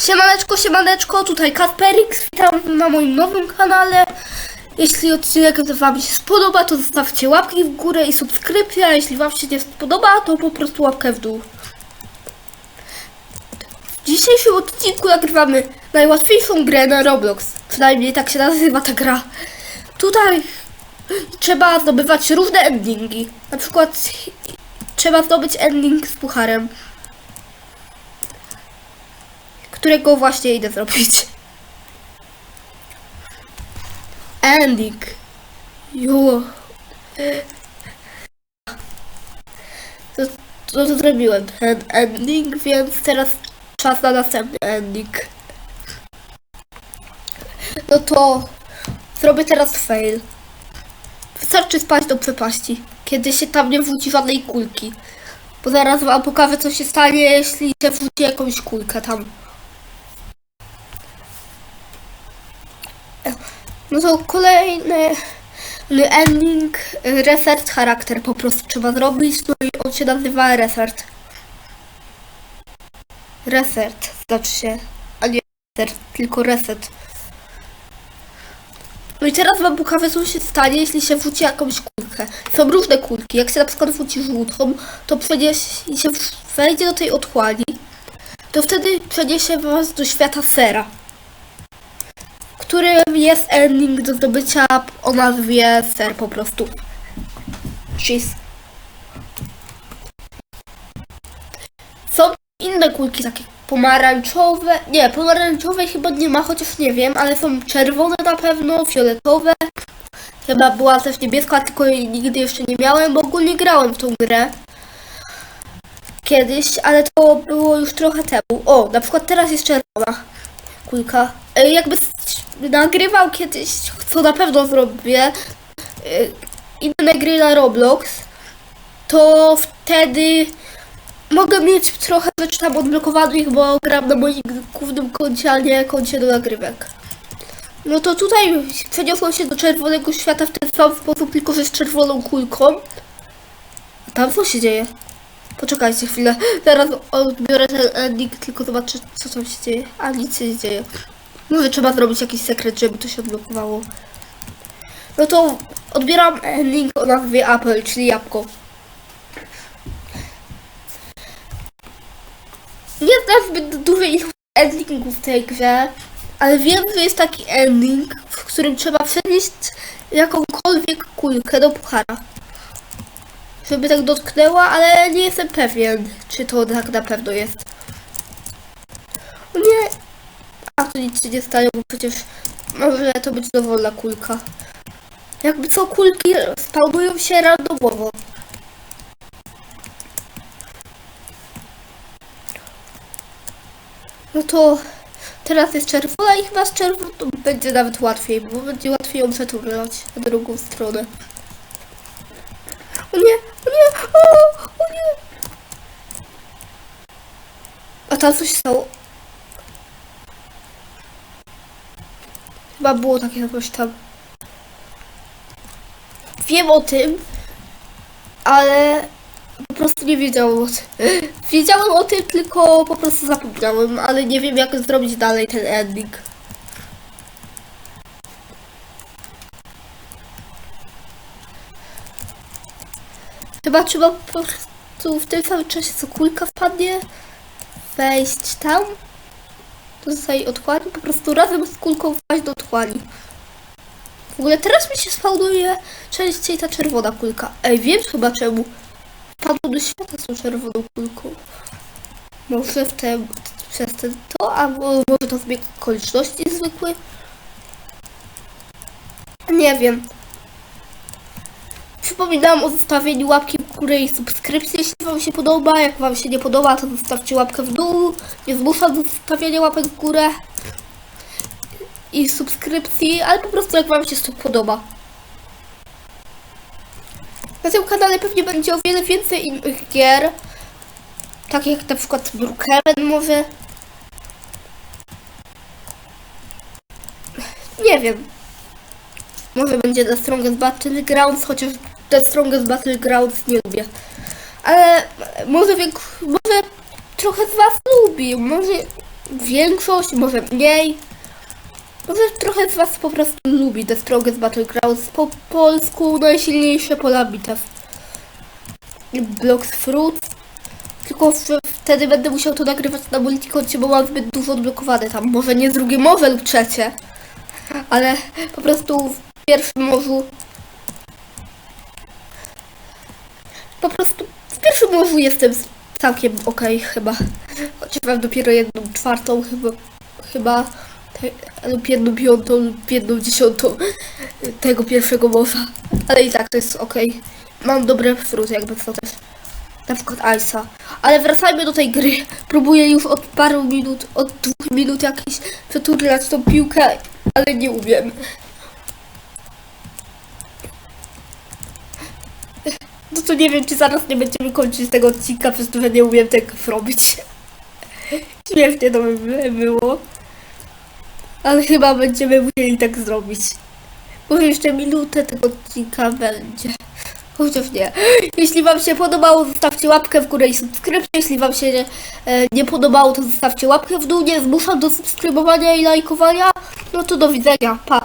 Siemaneczko, siemaneczko, tutaj Kasperix, witam na moim nowym kanale. Jeśli odcinek Wam się spodoba, to zostawcie łapki w górę i subskrypcję, a jeśli Wam się nie spodoba, to po prostu łapkę w dół. W dzisiejszym odcinku nagrywamy najłatwiejszą grę na Roblox. Przynajmniej tak się nazywa ta gra. Tutaj trzeba zdobywać różne endingi. Na przykład trzeba zdobyć ending z pucharem którego właśnie idę zrobić. Ending. Jo. To, to, to zrobiłem ten ending, więc teraz czas na następny ending. No to zrobię teraz fail. Wystarczy spać do przepaści, kiedy się tam nie wrzuci żadnej kulki. Bo zaraz wam pokażę co się stanie, jeśli się wrzuci jakąś kulkę tam. No to kolejny ending, reset charakter po prostu trzeba zrobić, no i on się nazywa reset. Reset, znaczy się, a nie reset, tylko reset. No i teraz wam pokażę co się stanie, jeśli się wrzuci jakąś kulkę. Są różne kulki, jak się na przykład wrzuci żółtą, to przeniesie, się wejdzie do tej otchłani, to wtedy przeniesie was do świata sera którym jest ending do zdobycia o nazwie ser po prostu. Cheese. Są inne kulki takie pomarańczowe. Nie, pomarańczowej chyba nie ma, chociaż nie wiem, ale są czerwone na pewno, fioletowe. Chyba była też niebieska, tylko jej nigdy jeszcze nie miałem, bo ogólnie grałem w tą grę. Kiedyś, ale to było już trochę temu. O, na przykład teraz jest czerwona kulka. E, Jakby nagrywał kiedyś, co na pewno zrobię, e, inne gry na Roblox, to wtedy mogę mieć trochę rzeczy tam odblokowanych, bo gram na moim głównym koncie, a nie koncie do nagrywek. No to tutaj przeniosłem się do czerwonego świata w ten sam sposób, tylko że z czerwoną kulką. A tam co się dzieje? Poczekajcie chwilę. Zaraz odbiorę ten ending, tylko zobaczę, co tam się dzieje. A nic się nie dzieje. Mówię, trzeba zrobić jakiś sekret, żeby to się odblokowało. No to odbieram ending o nazwie Apple, czyli jabłko. Nie znam zbyt dużej ilości endingów w tej grze, ale wiem, że jest taki ending, w którym trzeba przenieść jakąkolwiek kulkę do puchara żeby tak dotknęła, ale nie jestem pewien, czy to tak na pewno jest. O nie! Nie stanie, bo przecież może to być dowolna kulka. Jakby co kulki spawnują się randomowo. No to teraz jest czerwona i chyba z czerwoną będzie nawet łatwiej, bo będzie łatwiej ją przeturlać na drugą stronę. O nie, o nie, o, o nie. A tam coś stało. Chyba było takie coś tam. Wiem o tym, ale po prostu nie wiedziałam o tym. Wiedziałem o tym, tylko po prostu zapomniałem, ale nie wiem jak zrobić dalej ten ending. Chyba trzeba po prostu w tym samym czasie, co kulka wpadnie, wejść tam, do tej otchłani, po prostu razem z kulką wpaść do otchłani. W ogóle teraz mi się spawnuje częściej ta czerwona kulka. Ej, wiem chyba czemu. Wpadło do świata z tą czerwoną kulką. Może w tym, przez ten to, a mo- może to zbieg okoliczności zwykły? Nie wiem. Przypominam o zostawieniu łapki w górę i subskrypcji, jeśli Wam się podoba. Jak Wam się nie podoba, to zostawcie łapkę w dół. Nie zmuszam do zostawiania łapek w górę i subskrypcji, ale po prostu jak Wam się to podoba. Na tym kanale pewnie będzie o wiele więcej innych gier. Tak jak na przykład Brookhaven może. Nie wiem. Może będzie The Strongest Battlegrounds, chociaż The Strongest Battlegrounds nie lubię. Ale może, wiek, może trochę z Was lubi, może większość, może mniej. Może trochę z was po prostu lubi The Strongest Battlegrounds. Po polsku najsilniejsze pola bitew. Blocks Fruits. Tylko wtedy będę musiał to nagrywać na multikoncie, bo mam zbyt dużo odblokowane tam. Może nie drugie morze lub trzecie. Ale po prostu w pierwszym morzu po prostu w pierwszym morzu jestem całkiem okej chyba. Chociaż mam dopiero jedną czwartą chyba, chyba lub jedną piątą lub jedną dziesiątą tego pierwszego morza. Ale i tak to jest okej. Mam dobre fruty jakby co też. Na przykład Ice'a. Ale wracajmy do tej gry. Próbuję już od paru minut, od dwóch minut jakiś przeturlać tą piłkę, ale nie umiem. No to nie wiem, czy zaraz nie będziemy kończyć tego odcinka, przez to, że nie umiem tego zrobić. Śmiesznie to by było. Ale chyba będziemy musieli tak zrobić. Może jeszcze minutę tego odcinka będzie. Chociaż nie. Jeśli Wam się podobało, zostawcie łapkę w górę i subskrypcję. Jeśli Wam się nie, nie podobało, to zostawcie łapkę w dół. Nie zmuszam do subskrybowania i lajkowania. No to do widzenia. Pa.